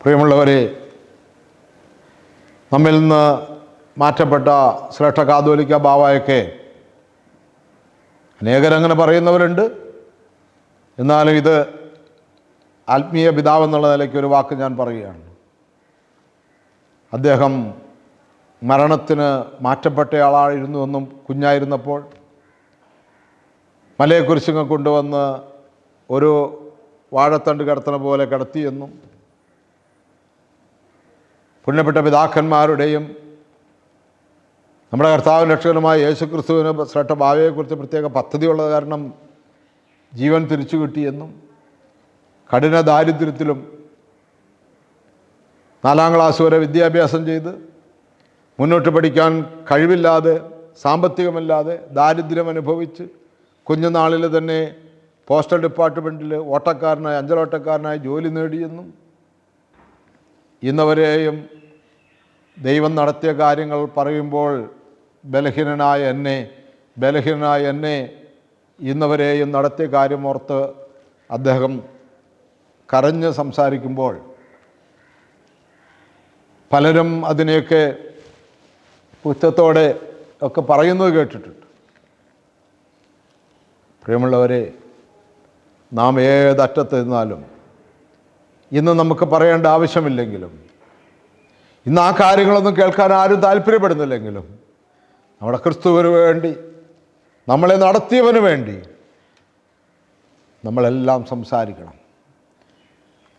പ്രിയമുള്ളവരെ നമ്മിൽ നിന്ന് മാറ്റപ്പെട്ട ശ്രേഷ്ഠ കാതോലിക്ക ബാവായൊക്കെ അനേകരങ്ങനെ പറയുന്നവരുണ്ട്. എന്നാലും ഇത് ആത്മീയ പിതാവ് എന്നുള്ള നിലയ്ക്ക് ഒരു വാക്ക് ഞാൻ പറയുകയാണ്. അദ്ദേഹം മരണത്തിന് മാറ്റപ്പെട്ടയാളായിരുന്നു എന്നും കുഞ്ഞായിരുന്നപ്പോൾ മലയെക്കുറിച്ചിങ്ങ് കൊണ്ടുവന്ന് ഒരു വാഴത്തണ്ട് കിടത്തണ പോലെ കിടത്തിയെന്നും പുണ്യപ്പെട്ട പിതാക്കന്മാരുടെയും നമ്മുടെ കർത്താവ് രക്ഷകനുമായ യേശു ക്രിസ്തുവിന് ശ്രേഷ്ഠ ഭാവിയെക്കുറിച്ച് പ്രത്യേക പദ്ധതിയുള്ളത് കാരണം ജീവൻ തിരിച്ചു കിട്ടിയെന്നും കഠിന ദാരിദ്ര്യത്തിലും നാലാം ക്ലാസ് വരെ വിദ്യാഭ്യാസം ചെയ്ത് മുന്നോട്ട് പഠിക്കാൻ കഴിവില്ലാതെ സാമ്പത്തികമല്ലാതെ ദാരിദ്ര്യം അനുഭവിച്ച് കുഞ്ഞുനാളിൽ തന്നെ പോസ്റ്റൽ ഡിപ്പാർട്ട്മെന്റിൽ ഓട്ടക്കാരനായി അഞ്ചലോട്ടക്കാരനായി ജോലി നേടിയെന്നും ഇന്നവരെയും ദൈവം നടത്തിയ കാര്യങ്ങൾ പറയുമ്പോൾ ബലഹീനനായ എന്നെ ബലഹീനനായ എന്നെ ഇന്നവരെയും നടത്തിയ കാര്യം ഓർത്ത് അദ്ദേഹം കരഞ്ഞ് സംസാരിക്കുമ്പോൾ പലരും അതിനെയൊക്കെ പുച്ഛത്തോടെ ഒക്കെ പറയുന്നത് കേട്ടിട്ടുണ്ട്. പ്രിയമുള്ളവരെ നാം ഏതറ്റത്ത് നിന്നാലും ഇന്ന് നമുക്ക് പറയേണ്ട ആവശ്യമില്ലെങ്കിലും ഇന്ന് ആ കാര്യങ്ങളൊന്നും കേൾക്കാൻ ആരും താല്പര്യപ്പെടുന്നില്ലെങ്കിലും നമ്മുടെ ക്രിസ്തുവിന് വേണ്ടി നമ്മളെ നടത്തിയവന് വേണ്ടി നമ്മളെല്ലാം സംസാരിക്കണം.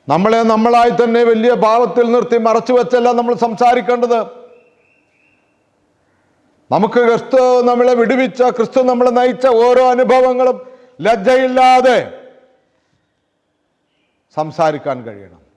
നമ്മളെ നമ്മളായി തന്നെ വലിയ ഭാവത്തിൽ നിർത്തി മറച്ചു വെച്ചല്ല നമ്മൾ സംസാരിക്കേണ്ടത്. നമുക്ക് ക്രിസ്തു നമ്മളെ വിടുവിച്ച ക്രിസ്തു നമ്മളെ നയിച്ച ഓരോ അനുഭവങ്ങളും ലജ്ജയില്ലാതെ സംസാരിക്കാൻ കഴിയണം.